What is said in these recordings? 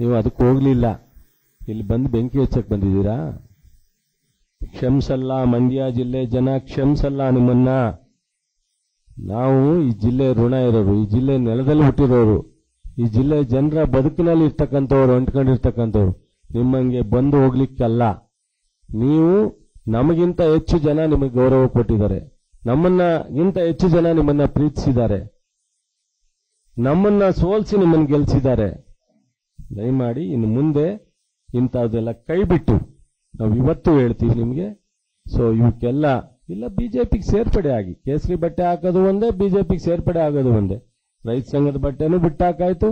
ನೀವು ಅದಕ್ಕೆ ಹೋಗ್ಲಿಲ್ಲ. ಇಲ್ಲಿ ಬಂದು ಬೆಂಕಿ ಹಚ್ಚಕ್ಕೆ ಬಂದಿದ್ದೀರಾ? ಕ್ಷಮಿಸಲ್ಲ ಮಂಡ್ಯ ಜಿಲ್ಲೆ ಜನ, ಕ್ಷಮಿಸಲ್ಲ ನಿಮ್ಮನ್ನ. ನಾವು ಈ ಜಿಲ್ಲೆ ಋಣ ಇರೋರು, ಈ ಜಿಲ್ಲೆ ನೆಲದಲ್ಲಿ ಹುಟ್ಟಿರೋರು ಈ ಜಿಲ್ಲೆ ಜನರ ಬದುಕಿನಲ್ಲಿ ಇರ್ತಕ್ಕಂಥವ್ರು, ಅಂಟ್ಕೊಂಡಿರ್ತಕ್ಕಂಥವ್ರು, ನಿಮ್ಮಂಗೆ ಬಂದು ಹೋಗ್ಲಿಕ್ಕಲ್ಲ. ನೀವು ನಮಗಿಂತ ಹೆಚ್ಚು ಜನ ನಿಮಗೆ ಗೌರವ ಕೊಟ್ಟಿದ್ದಾರೆ. ನಮ್ಮನ್ನ ಗಿಂತ ಹೆಚ್ಚು ಜನ ನಿಮ್ಮನ್ನ ಪ್ರೀತಿಸಿದ್ದಾರೆ. ನಮ್ಮನ್ನ ಸೋಲ್ಸಿ ನಿಮ್ಮನ್ನು ಗೆಲ್ಸಿದ್ದಾರೆ. ದಯಮಾಡಿ ಇನ್ನು ಮುಂದೆ ಇಂಥದ್ದೆಲ್ಲ ಕೈ ಬಿಟ್ಟು ನಾವು ಇವತ್ತು ಹೇಳ್ತೀವಿ ನಿಮಗೆ. ಸೊ ಇವಕ್ಕೆಲ್ಲ ಇಲ್ಲ, ಬಿಜೆಪಿಗೆ ಸೇರ್ಪಡೆ ಆಗಿ. ಕೇಸರಿ ಬಟ್ಟೆ ಹಾಕೋದು ಒಂದೇ, ಬಿಜೆಪಿಗೆ ಸೇರ್ಪಡೆ ಆಗೋದು ಒಂದೇ. ರೈತ ಸಂಘದ ಬಟ್ಟೆನೂ ಬಿಟ್ಟಾಕಾಯ್ತು.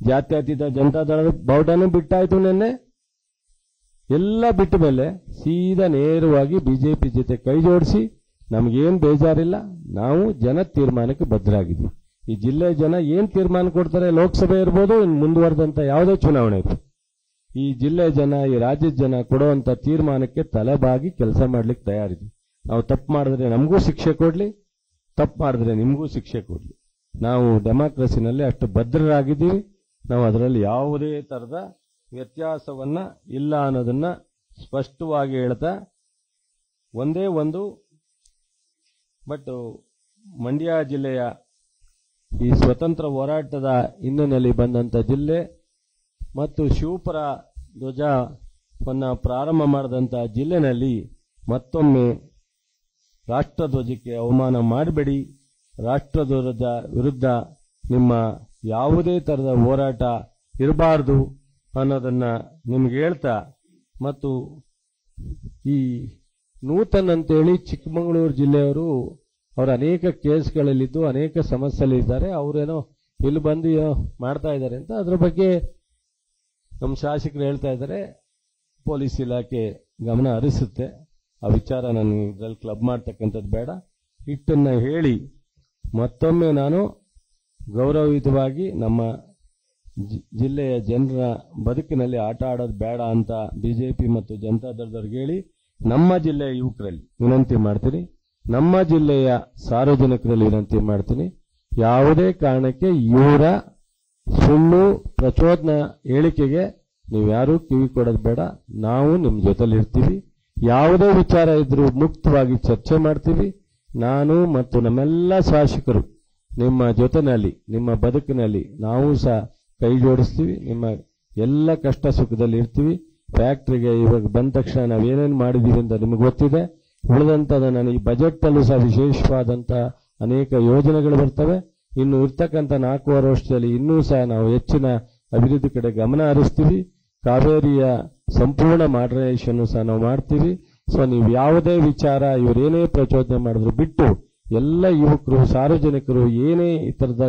ಜಾತ್ಯತೀತ ಜನತಾ ದಳದ ಬಾವುಟನೂ ಬಿಟ್ಟಾಯ್ತು ನಿನ್ನೆ. ಎಲ್ಲ ಬಿಟ್ಟ ಮೇಲೆ ಸೀದಾ ನೇರವಾಗಿ ಬಿಜೆಪಿ ಜೊತೆ ಕೈ ಜೋಡಿಸಿ ನಮಗೇನು ಬೇಜಾರಿಲ್ಲ. ನಾವು ಜನ ತೀರ್ಮಾನಕ್ಕೆ ಬದ್ಧರಾಗಿದ್ದೀವಿ ಈ ಜಿಲ್ಲೆ ಜನ ಏನ್ ತೀರ್ಮಾನ ಕೊಡ್ತಾರೆ, ಲೋಕಸಭೆ ಇರ್ಬೋದು ಇನ್ನು ಮುಂದುವರೆದಂತ ಯಾವುದೇ ಚುನಾವಣೆ ಇರ್ಬೋದು. ಈ ಜಿಲ್ಲೆ ಜನ, ಈ ರಾಜ್ಯದ ಜನ ಕೊಡುವಂತ ತೀರ್ಮಾನಕ್ಕೆ ತಲೆಬಾಗಿ ಕೆಲಸ ಮಾಡ್ಲಿಕ್ಕೆ ತಯಾರಿದ್ವಿ ನಾವು ತಪ್ಪು ಮಾಡಿದ್ರೆ ನಮಗೂ ಶಿಕ್ಷೆ ಕೊಡ್ಲಿ, ತಪ್ಪು ಮಾಡಿದ್ರೆ ನಿಮಗೂ ಶಿಕ್ಷೆ ಕೊಡ್ಲಿ. ನಾವು ಡೆಮಾಕ್ರಸಿನಲ್ಲಿ ಅಷ್ಟು ಭದ್ರರಾಗಿದ್ದೀವಿ. ನಾವು ಅದರಲ್ಲಿ ಯಾವುದೇ ತರದ ವ್ಯತ್ಯಾಸವನ್ನ ಇಲ್ಲ ಅನ್ನೋದನ್ನ ಸ್ಪಷ್ಟವಾಗಿ ಹೇಳ್ತಾ, ಒಂದೇ ಒಂದು, ಬಟ್ ಮಂಡ್ಯ ಜಿಲ್ಲೆಯ ಈ ಸ್ವತಂತ್ರ ಹೋರಾಟದ ಹಿನ್ನೆಲೆಯಲ್ಲಿ ಬಂದಂತ ಜಿಲ್ಲೆ ಮತ್ತು ಶಿವಪುರ ಧ್ವಜವನ್ನು ಪ್ರಾರಂಭ ಮಾಡಿದಂಥ ಜಿಲ್ಲೆನಲ್ಲಿ ಮತ್ತೊಮ್ಮೆ ರಾಷ್ಟ್ರಧ್ವಜಕ್ಕೆ ಅವಮಾನ ಮಾಡಬೇಡಿ. ರಾಷ್ಟ್ರಧ್ವಜದ ವಿರುದ್ಧ ನಿಮ್ಮ ಯಾವುದೇ ಥರದ ಹೋರಾಟ ಇರಬಾರದು ಅನ್ನೋದನ್ನು ನಿಮ್ಗೆ ಹೇಳ್ತಾ ಮತ್ತು ಈ ನೂತನ ಅಂತೇಳಿ ಚಿಕ್ಕಮಗಳೂರು ಜಿಲ್ಲೆಯವರು ಅವರ ಅನೇಕ ಕೇಸ್ಗಳಲ್ಲಿದ್ದು ಅನೇಕ ಸಮಸ್ಯೆಗಳಿದ್ದಾರೆ ಅವರೇನೋ ಇಲ್ಲಿ ಬಂದು ಮಾಡ್ತಾ ಇದ್ದಾರೆ ಅಂತ ಅದ್ರ ಬಗ್ಗೆ ನಮ್ಮ ಶಾಸಕರು ಹೇಳ್ತಾ ಇದ್ದಾರೆ. ಪೊಲೀಸ್ ಇಲಾಖೆ ಗಮನ ಹರಿಸುತ್ತೆ. ಆ ವಿಚಾರ ನಾನು ಇದರಲ್ಲಿ ಕ್ಲಬ್ ಮಾಡ್ತಕ್ಕಂಥದ್ದು ಬೇಡ. ಹಿಟ್ಟನ್ನು ಹೇಳಿ ಮತ್ತೊಮ್ಮೆ ನಾನು ಗೌರವಯುತವಾಗಿ ನಮ್ಮ ಜಿಲ್ಲೆಯ ಜನರ ಬದುಕಿನಲ್ಲಿ ಆಟ ಆಡೋದು ಬೇಡ ಅಂತ ಬಿಜೆಪಿ ಮತ್ತು ಜನತಾ ದಳದವ್ರಿಗೆ ಹೇಳಿ ನಮ್ಮ ಜಿಲ್ಲೆಯ ಯುವಕರಲ್ಲಿ ವಿನಂತಿ ಮಾಡ್ತೀನಿ. ನಮ್ಮ ಜಿಲ್ಲೆಯ ಸಾರ್ವಜನಿಕರಲ್ಲಿ ವಿನಂತಿ ಮಾಡ್ತೀನಿ. ಯಾವುದೇ ಕಾರಣಕ್ಕೆ ಇವರ ಸುಳ್ಳು ಪ್ರಚೋದನ ಹೇಳಿಕೆಗೆ ನೀವ್ಯಾರೂ ಕಿವಿ ಕೊಡೋದು ಬೇಡ. ನಾವು ನಿಮ್ಮ ಜೊತೆಲಿ ಇರ್ತೀವಿ. ಯಾವುದೇ ವಿಚಾರ ಇದ್ರೂ ಮುಕ್ತವಾಗಿ ಚರ್ಚೆ ಮಾಡ್ತೀವಿ. ನಾನು ಮತ್ತು ನಮ್ಮೆಲ್ಲ ಶಾಸಕರು ನಿಮ್ಮ ಜೊತೆನಲ್ಲಿ, ನಿಮ್ಮ ಬದುಕಿನಲ್ಲಿ ನಾವು ಸಹ ಕೈ ಜೋಡಿಸ್ತೀವಿ. ನಿಮ್ಮ ಎಲ್ಲ ಕಷ್ಟ ಸುಖದಲ್ಲಿ ಇರ್ತೀವಿ. ಫ್ಯಾಕ್ಟ್ರಿಗೆ ಇವಾಗ ಬಂದ ತಕ್ಷಣ ನಾವೇನೇನು ಮಾಡಿದ್ದೀವಿ ಅಂತ ನಿಮಗೆ ಗೊತ್ತಿದೆ. ಉಳಿದಂತದ ನನಗೆ ಈ ಬಜೆಟ್ ಅಲ್ಲೂ ಸಹ ವಿಶೇಷವಾದಂಥ ಅನೇಕ ಯೋಜನೆಗಳು ಬರ್ತವೆ. ಇನ್ನು ಇರ್ತಕ್ಕಂಥ ನಾಲ್ಕೂವರೆ ವರ್ಷದಲ್ಲಿ ಇನ್ನೂ ಸಹ ನಾವು ಹೆಚ್ಚಿನ ಅಭಿವೃದ್ಧಿ ಕಡೆ ಗಮನ ಹರಿಸ್ತೀವಿ. ಕಾವೇರಿಯ ಸಂಪೂರ್ಣ ಮಾಡರೇಷನ್ ಸಹ ನಾವು ಮಾಡ್ತೀವಿ. ಸೊ ನೀವು ಯಾವುದೇ ವಿಚಾರ ಇವರೇನೇ ಪ್ರಚೋದನೆ ಮಾಡಿದ್ರು ಬಿಟ್ಟು ಎಲ್ಲ ಯುವಕರು, ಸಾರ್ವಜನಿಕರು ಏನೇ ಈ ತರದ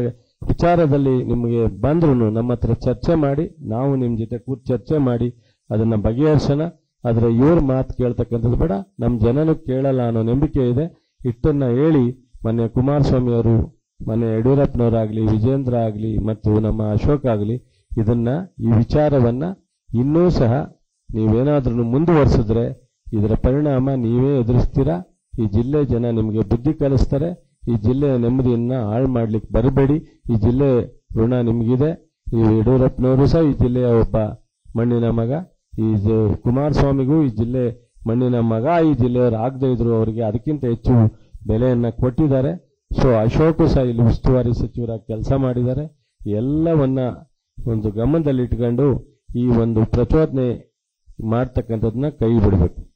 ವಿಚಾರದಲ್ಲಿ ನಿಮಗೆ ಬಂದ್ರು ನಮ್ಮ ಹತ್ರ ಚರ್ಚೆ ಮಾಡಿ, ನಾವು ನಿಮ್ಮ ಜೊತೆ ಕೂತ್ ಚರ್ಚೆ ಮಾಡಿ, ಅದನ್ನ ಬಗೆಹರಿಸೋಣ. ಆದ್ರೆ ಇವ್ರ ಮಾತು ಕೇಳ್ತಕ್ಕಂಥದ್ದು ಬೇಡ. ನಮ್ಮ ಜನನು ಕೇಳಲ್ಲ ಅನ್ನೋ ನಂಬಿಕೆ ಇದೆ. ಇಷ್ಟನ್ನ ಹೇಳಿ ಮೊನ್ನೆ ಕುಮಾರಸ್ವಾಮಿ ಅವರು ಮೊನ್ನೆ ಯಡಿಯೂರಪ್ಪನವರಾಗಲಿ ವಿಜೇಂದ್ರ ಆಗಲಿ ಮತ್ತು ನಮ್ಮ ಅಶೋಕ್ ಆಗಲಿ ಇದನ್ನ ಈ ವಿಚಾರವನ್ನ ಇನ್ನೂ ಸಹ ನೀವೇನಾದ್ರೂ ಮುಂದುವರಿಸಿದ್ರೆ ಇದರ ಪರಿಣಾಮ ನೀವೇ ಎದುರಿಸ್ತೀರಾ? ಈ ಜಿಲ್ಲೆ ಜನ ನಿಮಗೆ ಬುದ್ಧಿ ಕಲಿಸ್ತಾರೆ. ಈ ಜಿಲ್ಲೆಯ ನೆಮ್ಮದಿಯನ್ನ ಹಾಳು ಮಾಡ್ಲಿಕ್ಕೆ ಬರಬೇಡಿ. ಈ ಜಿಲ್ಲೆ ಋಣ ನಿಮಗಿದೆ. ಈ ಯಡಿಯೂರಪ್ಪನವರು ಸಹ ಈ ಜಿಲ್ಲೆಯ ಒಬ್ಬ ಮಣ್ಣಿನ ಮಗ. ಈ ಜ- ಕುಮಾರಸ್ವಾಮಿಗೂ ಈ ಜಿಲ್ಲೆ ಮಣ್ಣಿನ ಮಗ, ಈ ಜಿಲ್ಲೆಯವರು ಆಗದೇ ಅವರಿಗೆ ಅದಕ್ಕಿಂತ ಹೆಚ್ಚು ಬೆಲೆಯನ್ನ ಕೊಟ್ಟಿದ್ದಾರೆ. ಸೊ, ಅಶೋಕ್ ಸಹ ಇಲ್ಲಿ ಉಸ್ತುವಾರಿ ಸಚಿವರಾಗಿ ಕೆಲಸ ಮಾಡಿದ್ದಾರೆ. ಎಲ್ಲವನ್ನ ಒಂದು ಗಮನದಲ್ಲಿಟ್ಕೊಂಡು ಈ ಒಂದು ಪ್ರಚೋದನೆ ಮಾಡ್ತಕ್ಕಂಥದ್ದನ್ನ ಕೈ ಬಿಡಬೇಕು.